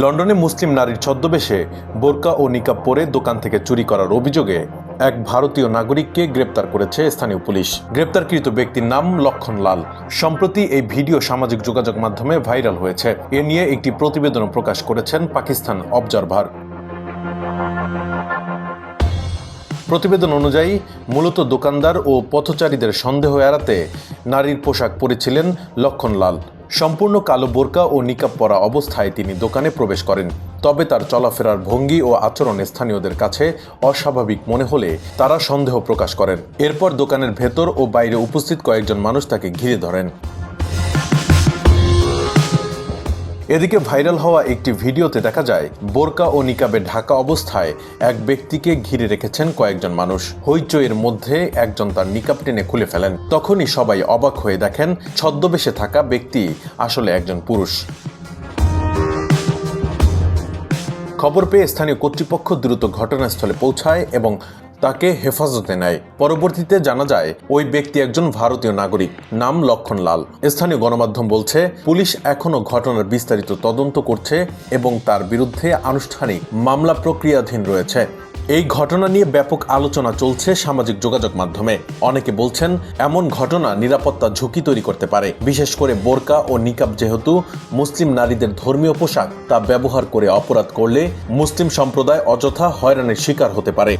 লন্ডনে মুসলিম নারীর ছদ্মবেশে বোরকা ও নিকাব পরে দোকান থেকে চুরি করার অভিযোগে এক ভারতীয় নাগরিককে গ্রেপ্তার করেছে স্থানীয় পুলিশ। গ্রেপ্তারকৃত ব্যক্তির নাম লক্ষণ লাল। সম্প্রতি এই ভিডিও সামাজিক যোগাযোগ মাধ্যমে ভাইরাল হয়েছে। এ নিয়ে একটি প্রতিবেদন প্রকাশ করেছেন পাকিস্তান অবজারভার। প্রতিবেদন অনুযায়ী, মূলত দোকানদার ও পথচারীদের সন্দেহ এড়াতে নারীর পোশাক পরেছিলেন লক্ষণলাল সম্পূর্ণ কালো বোরকা ও নিকাব পরা অবস্থায় তিনি দোকানে প্রবেশ করেন। তবে তার চলাফেরার ভঙ্গি ও আচরণ স্থানীয়দের কাছে অস্বাভাবিক মনে হলে তারা সন্দেহ প্রকাশ করেন। এরপর দোকানের ভেতর ও বাইরে উপস্থিত কয়েকজন মানুষ তাকে ঘিরে ধরেন। এদিকে ভাইরাল হওয়া একটি ভিডিওতে দেখা যায়, বোরকা ও নিকাবে ঢাকা অবস্থায় এক ব্যক্তিকে ঘিরে রেখেছেন কয়েকজন মানুষ। হইচইয়ের মধ্যে একজন তার নিকাব টেনে খুলে ফেলেন। তখনই সবাই অবাক হয়ে দেখেন, ছদ্মবেশে থাকা ব্যক্তি আসলে একজন পুরুষ। খবর পেয়ে স্থানীয় কর্তৃপক্ষ দ্রুত ঘটনাস্থলে পৌঁছায় এবং তাকে হেফাজতে নেয়। পরবর্তীতে জানা যায়, ওই ব্যক্তি একজন ভারতীয় নাগরিক, নাম লক্ষণ লাল। স্থানীয় গণমাধ্যম বলছে, পুলিশ এখনও ঘটনার বিস্তারিত তদন্ত করছে এবং তার বিরুদ্ধে আনুষ্ঠানিক মামলা প্রক্রিয়াধীন রয়েছে। এই ঘটনা নিয়ে ব্যাপক আলোচনা চলছে সামাজিক যোগাযোগ মাধ্যমে। অনেকে বলছেন, এমন ঘটনা নিরাপত্তা ঝুঁকি তৈরি করতে পারে। বিশেষ করে বোরকা ও নিকাব যেহেতু মুসলিম নারীদের ধর্মীয় পোশাক, তা ব্যবহার করে অপরাধ করলে মুসলিম সম্প্রদায় অযথা হয়রানির শিকার হতে পারে।